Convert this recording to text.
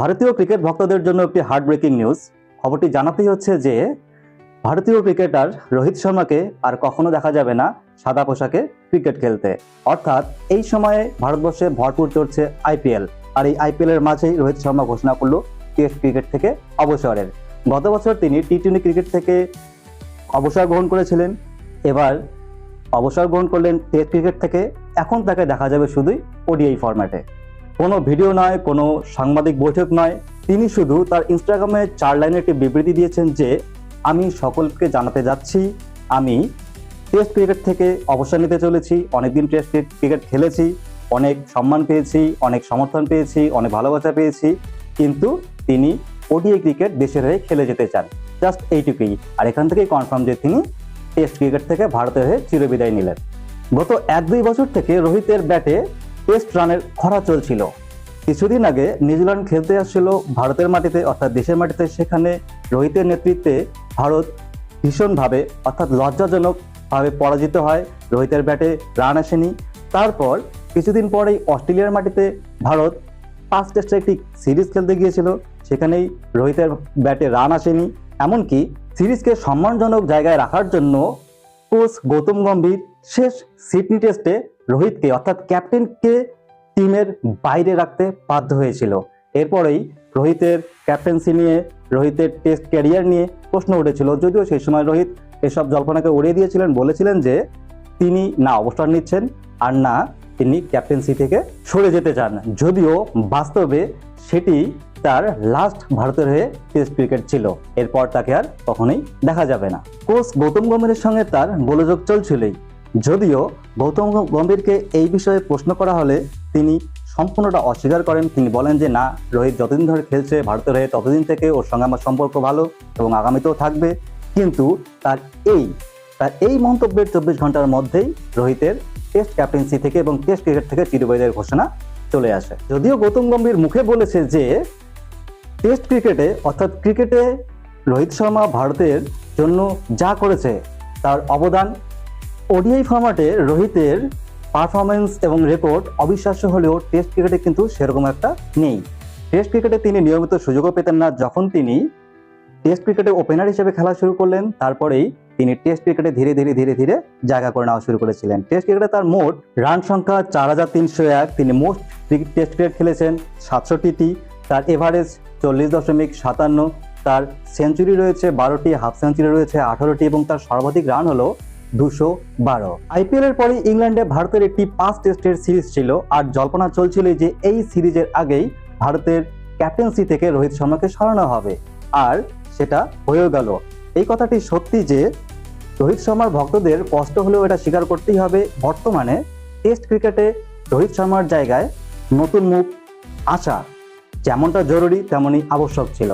ভারতীয় ক্রিকেট ভক্তদের জন্য একটি হার্ট ব্রেকিং নিউজ খবরটি জানাতেই হচ্ছে যে, ভারতীয় ক্রিকেটার রোহিত শর্মাকে আর কখনো দেখা যাবে না সাদা পোশাকে ক্রিকেট খেলতে। অর্থাৎ এই সময়ে ভারতবর্ষে ভরপুর চড়ছে আইপিএল আর এই আইপিএল এর মাঝেই রোহিত শর্মা ঘোষণা করল টেস্ট ক্রিকেট থেকে অবসরের। গত বছর তিনি টি টোয়েন্টি ক্রিকেট থেকে অবসর গ্রহণ করেছিলেন। এবার অবসর গ্রহণ করলেন টেস্ট ক্রিকেট থেকে। এখন তাকে দেখা যাবে শুধুই ওডিআই ফরম্যাটে কোনো ভিডিও নয়, কোনো সাংবাদিক বৈঠক নয়। তিনি শুধু তার ইনস্টাগ্রামে চার লাইনে একটি বিবৃতি দিয়েছেন যে, আমি সকলকে জানাতে যাচ্ছি। আমি টেস্ট ক্রিকেট থেকে অবসর নিতে চলেছি। অনেকদিন টেস্ট ক্রিকেট খেলেছি। অনেক সম্মান পেয়েছি, অনেক সমর্থন পেয়েছি, অনেক ভালোবাসা পেয়েছি। কিন্তু তিনি ওডিআই ক্রিকেট দেশের হয়ে খেলে যেতে চান। জাস্ট এইটুকুই। আর এখান থেকেই কনফার্ম যে তিনি টেস্ট ক্রিকেট থেকে ভারতের হয়ে চিরবিদায় নিলেন। গত এক দুই বছর থেকে রোহিতের ব্যাটে টেস্ট রানের খরা চলছিল। কিছুদিন আগে নিউজিল্যান্ড খেলতে আসছিল ভারতের মাটিতে, অর্থাৎ দেশের মাটিতে। সেখানে রোহিতের নেতৃত্বে ভারত ভীষণভাবে, অর্থাৎ লজ্জাজনকভাবে পরাজিত হয় রোহিতের ব্যাটে রান আসেনি। তারপর কিছুদিন পরেই অস্ট্রেলিয়ার মাটিতে ভারত পাঁচ টেস্টে একটি সিরিজ খেলতে গিয়েছিল। সেখানেই রোহিতের ব্যাটে রান আসেনি। এমনকি সিরিজকে সম্মানজনক জায়গায় রাখার জন্য কোচ গৌতম গম্ভীর শেষ সিডনি টেস্টে রোহিতকে, অর্থাৎ ক্যাপ্টেনকে টিমের বাইরে রাখতে বাধ্য হয়েছিল। এরপরেই রোহিতের ক্যাপ্টেন্সি নিয়ে, রোহিতের টেস্ট ক্যারিয়ার নিয়ে প্রশ্ন উঠেছিল। যদিও সেই সময় রোহিত এসব জল্পনাকে উড়িয়ে দিয়েছিলেন, বলেছিলেন যে তিনি না অবসর নিচ্ছেন আর না তিনি ক্যাপ্টেন্সি থেকে সরে যেতে চান। যদিও বাস্তবে সেটি তার লাস্ট ভারতের হয়ে টেস্ট ক্রিকেট ছিল। এরপর তাকে আর কখনোই দেখা যাবে না। কোচ গৌতম গম্ভীরের সঙ্গে তার গোলযোগ চলছিলই। যদিও গৌতম গম্ভীরকে এই বিষয়ে প্রশ্ন করা হলে তিনি সম্পূর্ণটা অস্বীকার করেন। তিনি বলেন যে, না, রোহিত যতদিন ধরে খেলছে ভারতের হয়ে ততদিন থেকে ওর সঙ্গে আমার সম্পর্ক ভালো এবং আগামীতেও থাকবে। কিন্তু তার এই তার এই মন্তব্যের চব্বিশ ঘণ্টার মধ্যেই রোহিতের টেস্ট ক্যাপ্টেন্সি থেকে এবং টেস্ট ক্রিকেট থেকে চিরবিদায়ের ঘোষণা চলে আসে। যদিও গৌতম গম্ভীর মুখে বলেছে যে, টেস্ট ক্রিকেটে, অর্থাৎ ক্রিকেটে রোহিত শর্মা ভারতের জন্য যা করেছে, তার অবদান ওডিআই ফরম্যাটে রোহিতের পারফরমেন্স এবং রেকর্ড অবিশ্বাস্য হলেও টেস্ট ক্রিকেটে কিন্তু সেরকম একটা নেই। টেস্ট ক্রিকেটে তিনি নিয়মিত সুযোগও পেতেন না। যখন তিনি টেস্ট ক্রিকেটে ওপেনার হিসেবে খেলা শুরু করলেন, তারপরেই তিনি টেস্ট ক্রিকেটে ধীরে ধীরে ধীরে ধীরে জায়গা করে নেওয়া শুরু করেছিলেন। টেস্ট ক্রিকেটে তার মোট রান সংখ্যা চার হাজার তিনশো এক। তিনি মোস্ট টেস্ট ক্রিকেট খেলেছেন সাতষট্টিটি তার এভারেজ চল্লিশ দশমিক সাতান্ন। তার সেঞ্চুরি রয়েছে বারোটি হাফ সেঞ্চুরি রয়েছে আঠারোটি এবং তার সর্বাধিক রান হলো দুশো বারো। আইপিএল এর পরে ইংল্যান্ডে ভারতের একটি পাঁচ টেস্টের সিরিজ ছিল আর জল্পনা চলছিল যে এই সিরিজের আগেই ভারতের ক্যাপ্টেন্সি থেকে রোহিত শর্মাকে সরানো হবে। আর সেটা হয়েও গেল। এই কথাটি সত্যি যে রোহিত শর্মার ভক্তদের কষ্ট হলেও এটা স্বীকার করতেই হবে, বর্তমানে টেস্ট ক্রিকেটে রোহিত শর্মার জায়গায় নতুন মুখ আসা যেমনটা জরুরি তেমনই আবশ্যক ছিল।